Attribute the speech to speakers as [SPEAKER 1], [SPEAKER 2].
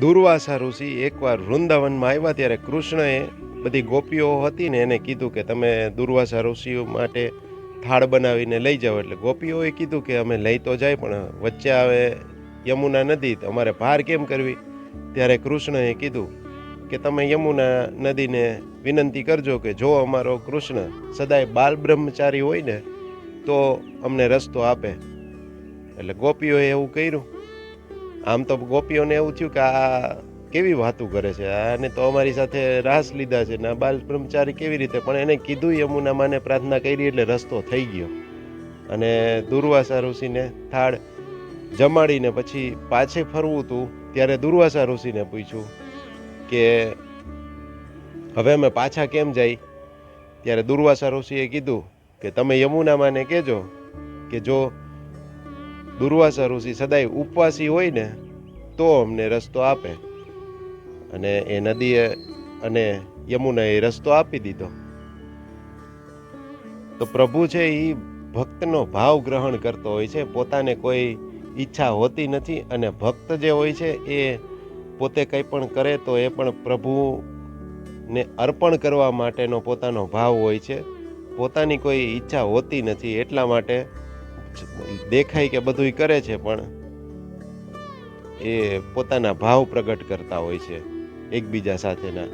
[SPEAKER 1] દુર્વાસા ઋષિ એકવાર વૃંદાવનમાં આવ્યા ત્યારે કૃષ્ણએ બધી ગોપીઓ હતી ને એને કીધું કે તમે દુર્વાસા ઋષિઓ માટે થાળ બનાવીને લઈ જાઓ. એટલે ગોપીઓએ કીધું કે અમે લઈ તો જાય, પણ વચ્ચે આવે યમુના નદી, તો અમારે પાર કેમ કરવી? ત્યારે કૃષ્ણએ કીધું કે તમે યમુના નદીને વિનંતી કરજો કે જો અમારો કૃષ્ણ સદાય બાલ બ્રહ્મચારી હોય ને, તો અમને રસ્તો આપે. એટલે ગોપીઓએ એવું કર્યું. આમ તો ગોપીઓને એવું થયું કે આ કેવી વાતું કરે છે? આને તો અમારી સાથે રાસ લીધા છે ને બાલ બ્રહ્મચારી કેવી રીતે? પણ એને કીધું યમુના માને પ્રાર્થના કરી એટલે રસ્તો થઈ ગયો. અને દુર્વાસા ઋષિને થાળ જમાડીને પછી પાછે ફરવું હતું, ત્યારે દુર્વાસા ઋષિને પૂછ્યું કે હવે અમે પાછા કેમ જાય? ત્યારે દુર્વાસા ઋષિએ કીધું કે તમે યમુના માને કહેજો કે જો દુર્વાસા ઋષિ સદાય ઉપવાસી હોય ને, તો અમને રસ્તો આપે. અને એ નદીએ અને યમુનાએ રસ્તો આપી દીધો. તો પ્રભુ છે એ ભક્તનો ભાવ ગ્રહણ કરતો હોય છે. પોતાને કોઈ ઈચ્છા હોતી નથી અને ભક્ત જે હોય છે એ પોતે કંઈ પણ કરે તો એ પણ પ્રભુને અર્પણ કરવા માટેનો પોતાનો ભાવ હોય છે. પોતાની કોઈ ઈચ્છા હોતી નથી એટલા માટે દેખાય કે બધુંય કરે છે, પણ એ પોતાના ભાવ પ્રગટ કરતા હોય છે એકબીજા સાથેના.